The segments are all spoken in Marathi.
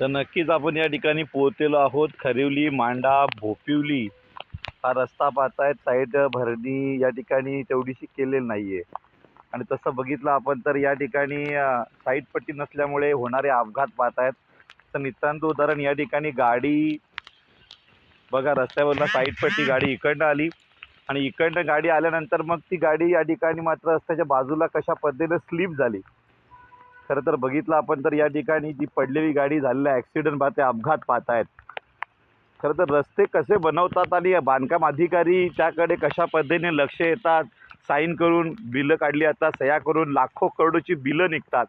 तर नक्कीच आपण या ठिकाणी पोहोचलेलो आहोत. खरिवली मांडा भोपिवली. हा रस्ता पाहतायत साईड भरणी या ठिकाणी तेवढीशी केलेली नाही आहे आणि तसं बघितलं आपण तर या ठिकाणी अ, साईड पट्टी नसल्यामुळे होणारे अपघात पाहतायत. तर नितांत उदाहरण या ठिकाणी गाडी बघा रस्त्यावरनं साईड पट्टी गाडी इकडनं आली. आणि इकडनं गाडी आल्यानंतर मग ती गाडी या ठिकाणी मात्र रस्त्याच्या बाजूला कशा पद्धतीने स्लिप झाली. खरं तर बघितलं आपण तर या ठिकाणी जी पडलेली गाडी झालेला ॲक्सिडेंट पाहते अपघात पाहतायत. खरं तर रस्ते कसे बनवतात आणि बांधकाम अधिकारी त्याकडे कशा पद्धतीने लक्ष येतात साईन करून बिलं काढली जातात सह्या करून लाखो करोडोची बिलं निघतात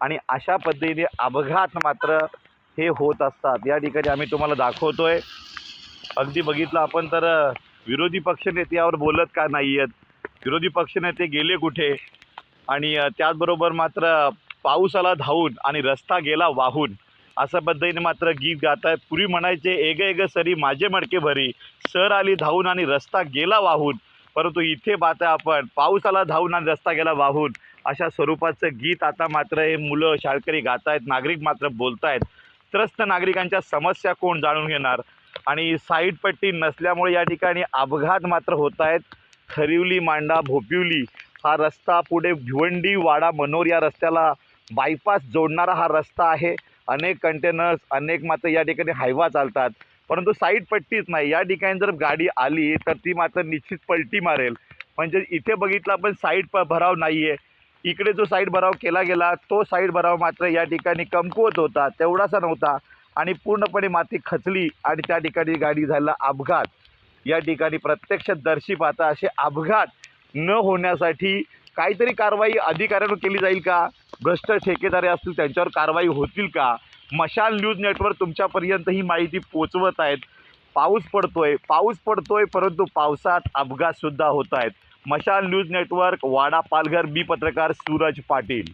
आणि अशा पद्धतीने अपघात मात्र हे होत असतात. या ठिकाणी आम्ही तुम्हाला दाखवतो आहे अगदी बघितलं आपण तर विरोधी पक्षनेते यावर बोलत का नाही आहेत विरोधी पक्षनेते गेले कुठे? आणि त्याचबरोबर मात्र पाऊसाला धावून आणि रस्ता गेला वाहून. असं पद्धतीने मात्र गीत गात आहेत पूर्वी म्हणायचे एग एग सरी माझे मडके भरी. सर आली धावून आणि रस्ता गेला वाहून. परंतु इथे पाहता आपण पाऊसाला धावून आणि रस्ता गेला वाहून अशा स्वरूपाचं गीत आता मात्र हे मुलं शाळकरी गात आहेत नागरिक मात्र बोलत आहेत त्रस्त नागरिकांच्या समस्या कोण जाणून घेणार? आणि साईड पट्टी नसल्यामुळे या ठिकाणी अपघात मात्र होत आहेत खरिवली मांडा भोपिवली हा रस्ता पुढे भिवंडी वाडा मनोर या रस्त्याला बायपास जोडणारा हा रस्ता आहे. अनेक कंटेनर्स अनेक मात्र या ठिकाणी हायवा चालतात. परंतु साईड पट्टीच नाही. या ठिकाणी जर गाडी आली तर ती मात्र निश्चित पलटी मारेल. म्हणजे इथे बघितलं आपण साईड प भराव नाही आहे इकडे जो साईड भराव केला गेला तो साईड भराव मात्र या ठिकाणी कमकुवत होता. तेवढासा नव्हता. आणि पूर्णपणे माती खचली आणि त्या ठिकाणी गाडी झाला अपघात. या ठिकाणी प्रत्यक्षदर्शी पाहता असे अपघात न होण्यासाठी काहीतरी कारवाई अधिकाऱ्यांवर केली जाईल का? भ्रष्ट ठेकेदारे असतील त्यांच्यावर कारवाई होतील का? मशाल न्यूज नेटवर्क तुमच्यापर्यंत ही माहिती पोचवत आहेत. पाऊस पडतोय पाऊस पडतोय परंतु पावसात अपघातसुद्धा होत आहेत. मशाल न्यूज नेटवर्क वाडा पालघर बी पत्रकार सूरज पाटील.